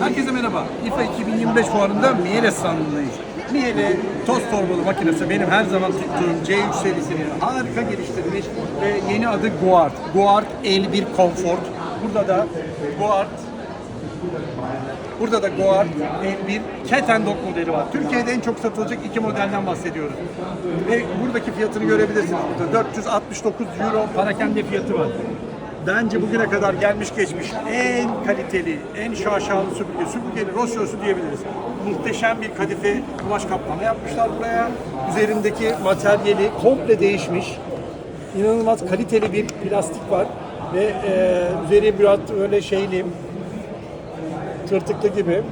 Herkese merhaba. İFA 2025 fuarında Miele standındayız. Miele toz torbalı makinesi benim her zaman tuttuğum C3 serisinin harika geliştirilmiş ve yeni adı Guard. Guard L1 Comfort. Burada da Guard Burada da Goard L1 Cat and Dog modeli var. Türkiye'de en çok satılacak iki modelden bahsediyoruz. Ve buradaki fiyatını görebilirsiniz burada. 469 euro parakende fiyatı var. Bence bugüne kadar gelmiş geçmiş en kaliteli, en şaşalı süpürge, süpürgenin Rossios'u diyebiliriz. Muhteşem bir kadife kumaş kaplama yapmışlar buraya. Üzerindeki materyali komple değişmiş. İnanılmaz kaliteli bir plastik var ve e, üzeri biraz öyle şeyli, tırtıklı gibi.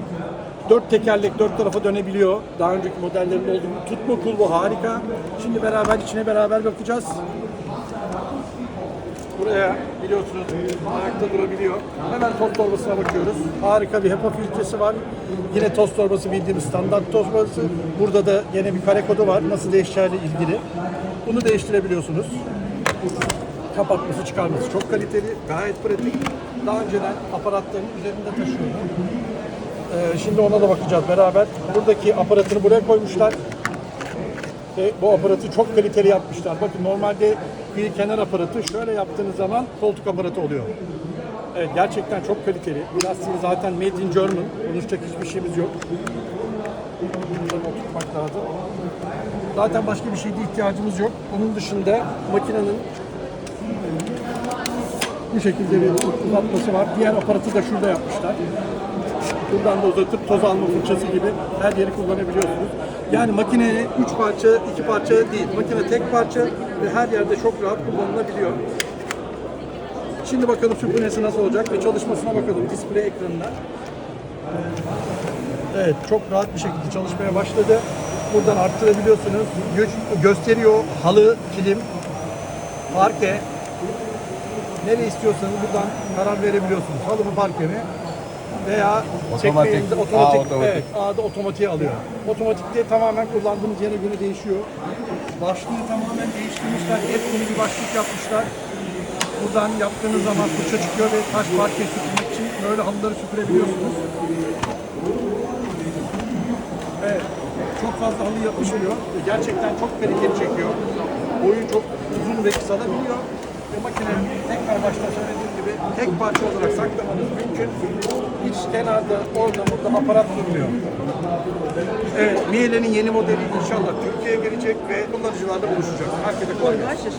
Dört tekerlek dört tarafa dönebiliyor. Daha önceki modellerin olduğu gibi. Tutma kulbu harika. Şimdi beraber içine beraber bakacağız. Buraya biliyorsunuz ayakta durabiliyor. Hemen toz torbasına bakıyoruz. Harika bir HEPA filtresi var. Yine toz torbası bildiğimiz standart toz torbası. Burada da yine bir kare kodu var. Nasıl değişeceğiyle ilgili. Bunu değiştirebiliyorsunuz. Kapatması çıkarması çok kaliteli. Gayet pratik. Daha önceden aparatların üzerinde taşıyordu. Ee, şimdi ona da bakacağız beraber. Buradaki aparatını buraya koymuşlar. Ve bu aparatı çok kaliteli yapmışlar. Bakın normalde bir kenar aparatı şöyle yaptığınız zaman koltuk aparatı oluyor. Evet gerçekten çok kaliteli. Lastiği zaten made in German. Konuşacak hiçbir şeyimiz yok. Lazım. Zaten başka bir şeyde ihtiyacımız yok. Onun dışında makinenin bu şekilde bir uzatması var. Diğer aparatı da şurada yapmışlar. Buradan da uzatıp toz alma fırçası gibi her yeri kullanabiliyorsunuz. Yani makine 3 parça, 2 parça değil. Makine tek parça ve her yerde çok rahat kullanılabiliyor. Şimdi bakalım süpürgesi nasıl olacak ve çalışmasına bakalım display ekranına. Evet, çok rahat bir şekilde çalışmaya başladı. Buradan arttırabiliyorsunuz. Gö- gösteriyor halı, kilim, parke. Nereye istiyorsanız buradan karar verebiliyorsunuz. Halı mı parke mi? Veya Otomatik. çekmeyeninde otomatik, A otomatik. Evet, A'da otomatiğe alıyor. Otomatikte tamamen kullandığımız yere göre değişiyor. Başlığı tamamen değiştirmişler. Hep yeni bir başlık yapmışlar. Buradan yaptığınız zaman fırça çıkıyor ve taş parke süpürmek için böyle halıları süpürebiliyorsunuz. Evet. Çok fazla halı yapışmıyor. Gerçekten çok kaliteli çekiyor. Boyu çok uzun ve kısalabiliyor. Ve makinenin tekrar başta söylediğim gibi tek parça olarak saklamanız mümkün. Hiç kenarda, orada, burada aparat durmuyor. Evet, Miele'nin yeni modeli inşallah Türkiye'ye gelecek ve kullanıcılarla buluşacak. Herkese kolay gelsin.